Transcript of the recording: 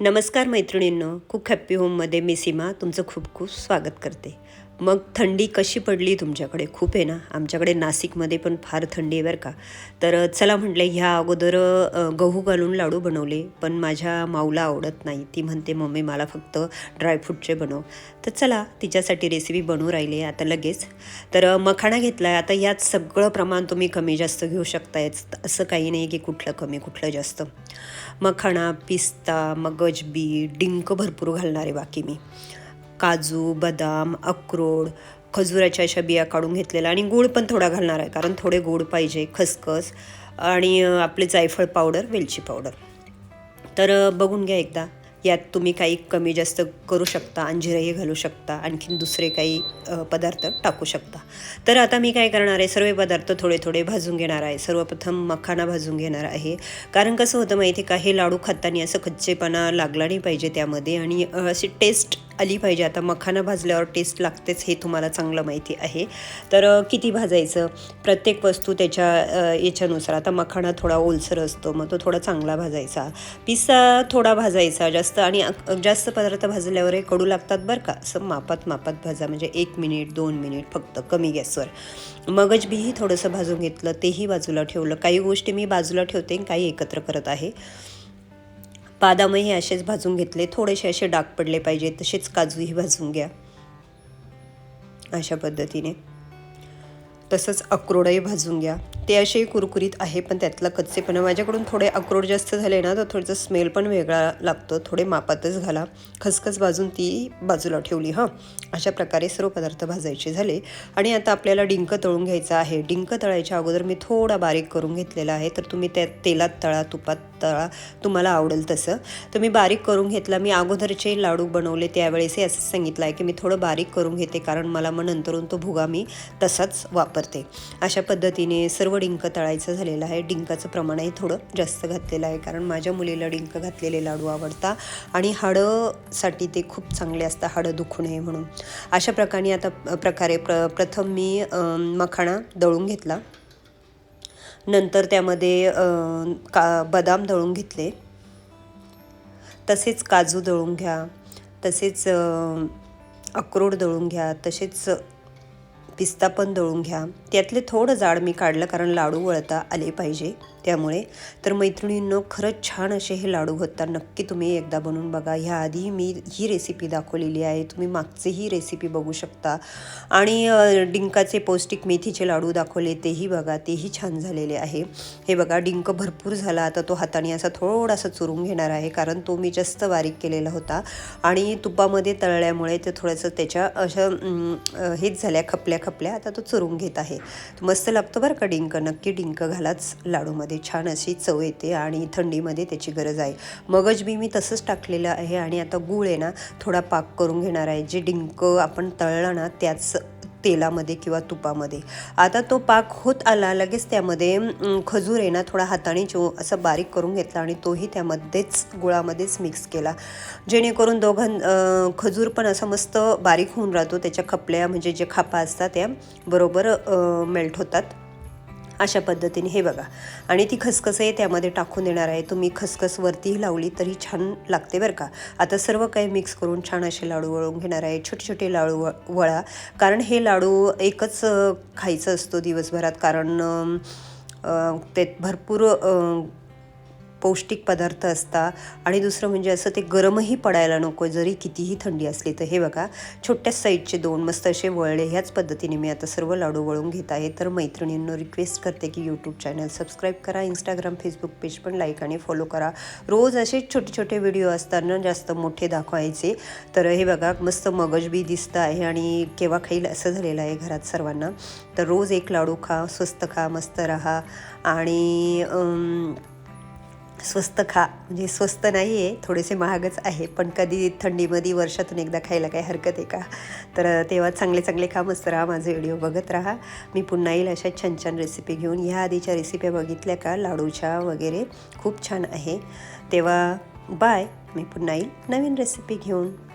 नमस्कार मैत्रिणींनो cook happy होममध्ये मी सीमा तुमचं खूप खूप स्वागत करते. मग थंडी कशी पडली तुमच्याकडे? खूप आहे ना? आमच्याकडे नाशिकमध्ये पण फार थंडी आहे बरं का. तर चला म्हटले ह्या अगोदर गहू घालून लाडू बनवले पण माझ्या माऊला आवडत नाही. ती म्हणते मम्मी मला फक्त ड्रायफ्रूटचे बनव. तर चला तिच्यासाठी रेसिपी बनवू राहिली आता लगेच. तर मखाणा घेतला आहे आता यात सगळं प्रमाण तुम्ही कमी जास्त घेऊ शकताय असं काही नाही की कुठलं कमी कुठलं जास्त. मखाणा पिस्ता मगज बी डिंक भरपूर घालणार आहे बाकी मी. काजू बदाम अक्रोड खजुराच्या अशा बिया काढून घेतलेल्या आणि गूळ पण थोडा घालणार आहे कारण थोडे गोड पाहिजे खसखस आणि आपले जायफळ पावडर वेलची पावडर. तर बघून घ्या एकदा यात तुम्ही काही कमी जास्त करू शकता अंजिरही घालू शकता आणखीन दुसरे काही पदार्थ टाकू शकता. तर आता मी काय करणार आहे सर्व पदार्थ थोडे थोडे भाजून घेणार आहे सर्वप्रथम मखाना भाजून घेणार आहे. कारण कसं होतं माहिती आहे का हे लाडू खाताना असं कच्चेपणा लागला नाही पाहिजे त्यामध्ये आणि अशी टेस्ट आली पाहिजे. आता मखाना भाजल्यावर टेस्ट लागतेच हे तुम्हाला चांगलं माहिती आहे. तर किती भाजायचं? प्रत्येक वस्तू त्याच्या याच्यानुसार. आता मखाना थोडा ओलसर असतो मग तो थोडा चांगला भाजायचा. पिस्ता थोडा भाजायचा जास्त आणि जास्त पदार्थ भाजल्यावर हे कडू लागतात बरं का? असं मापात मापात भाजा. म्हणजे एक मिनिट दोन मिनिट फक्त कमी गॅसवर. मगज बीही थोडंसं भाजून घेतलं तेही बाजूला ठेवलं. काही गोष्टी मी बाजूला ठेवते आणि काही एकत्र करत आहे. बदामही असेच भाजून घेतले. थोडेसे असे डाग पडले पाहिजे तसेच काजूही भाजून घ्या. अशा पद्धतीने. तसंच अक्रोडही भाजून घ्या. ते असे कुरकुरीत आहे पण त्यातला कच्चेपणा माझ्याकडून थोडे अक्रोड जास्त झाले ना तर थोडंसं स्मेल पण वेगळा लागतो. थोडे मापातच घाला. खसखस भाजून ती बाजूला ठेवली हां. अशा प्रकारे सर्व पदार्थ भाजायचे झाले. आणि आता आपल्याला डिंक तळून घ्यायचं आहे. डिंक तळायच्या अगोदर मी थोडा बारीक करून घेतलेला आहे तर तुम्ही त्या तेलात तळा तुपात तळा तुम्हाला आवडेल तसं. तर मी बारीक करून घेतला. मी अगोदरचे लाडू बनवले त्यावेळेसही असं सांगितलं आहे की मी थोडं बारीक करून घेते कारण मला मग नंतरून तो भुगा मी तसाच वापरते. अशा पद्धतीने सर्व डिंक तळायचं झालेलं आहे. डिंकाचं प्रमाणही थोडं जास्त घातलेलं आहे कारण माझ्या मुलीला डिंक घातलेले लाडू आवडतात आणि हाडंसाठी ते खूप चांगले असतात हाडं दुखू नये म्हणून. अशा प्रकारे आता प्रकारे प्र प्रथम मी मखाणा दळून घेतला. नंतर त्यामध्ये का बदाम दळून घेतले. तसेच काजू दळून घ्या तसेच अक्रोड दळून घ्या तसेच पिस्ता पण दळून घ्या. त्यातले थोडं जाड मी काढलं कारण लाडू वळता आले पाहिजे. त्यामुळे तर मैत्रिणींनो खरंच छान असे हे लाडू होतात नक्की तुम्ही एकदा बनवून बघा. ह्या आधी मी ही रेसिपी दाखवलेली आहे. तुम्ही मागचीही रेसिपी बघू शकता. आणि डिंकाचे पौष्टिक मेथीचे लाडू दाखवले तेही बघा तेही छान झालेले आहे. हे बघा डिंक भरपूर झाला. आता तो हाताने असा थोडासा चुरून घेणार आहे कारण तो मी जास्त बारीक केलेला होता. आणि तुपामध्ये तळल्यामुळे ते थोडंसं त्याच्या अशा हेच झाल्या खपल्या खपल्या. आता तो चुरून घेत आहे. मस्त लागतो बरं का डिंक. नक्की डिंक घालाच. लाडूमध्ये छान अशी चव येते आणि थंडीमध्ये त्याची गरज आहे. मगज बी मी तसंच टाकलेलं आहे आणि आता गूळ आहे ना थोडा पाक करून घेणार आहे. जे डिंक आपण तळलं ना त्याच तेलामध्ये किंवा तुपामध्ये. आता तो पाक होत आला लगेच त्यामध्ये खजूर आहे ना थोडा हाताने चो असं बारीक करून घेतला आणि तोही त्यामध्येच गुळामध्येच मिक्स केला. जेणेकरून दोघां खजूर पण असं मस्त बारीक होऊन राहतो. त्याच्या खपल्या म्हणजे जे खापा असतात त्या बरोबर मेल्ट होतात. अशा पद्धतीने. हे बघा. आणि ती खसखसही त्यामध्ये टाकून देणार आहे. तुम्ही खसखस वरतीही लावली तरी छान लागते बरं का. आता सर्व काही मिक्स करून छान असे लाडू वळून घेणार आहे. छोटे छोटे लाडू व वळा. कारण हे लाडू एकच खायचं असतो दिवसभरात. कारण अम, त्यात भरपूर पौष्टिक पदार्थ असतात आणि दुसरं म्हणजे असं ते गरमही पडायला नको जरी कितीही थंडी असली तर. हे बघा छोट्या साईजचे दोन मस्त असे वळले ह्याच पद्धतीने मी आता सर्व लाडू वळून घेत आहे. तर मैत्रिणींना रिक्वेस्ट करते की यूट्यूब चॅनल सबस्क्राईब करा इंस्टाग्राम फेसबुक पेज पण लाईक आणि फॉलो करा. रोज असे छोटे छोटे व्हिडिओ असताना जास्त मोठे दाखवायचे. तर हे बघा मस्त मगजबी दिसतं आहे आणि केव्हा खाईल असं झालेलं आहे घरात सर्वांना. तर रोज एक लाडू खा स्वस्त खा मस्त राहा. आणि स्वस्त खा म्हणजे स्वस्त नाही आहे थोडेसे महागच आहे. पण कधी थंडीमध्ये वर्षातून एकदा खायला काही हरकत आहे का? तर तेव्हा चांगले चांगले खा मस्त राहा माझे व्हिडिओ बघत राहा. मी पुन्हा येईल अशा छान छान रेसिपी घेऊन. ह्या आधीच्या रेसिपी बघितल्या का? लाडूच्या वगैरे. खूप छान आहे. तेव्हा बाय मी पुन्हा येईल नवीन रेसिपी घेऊन.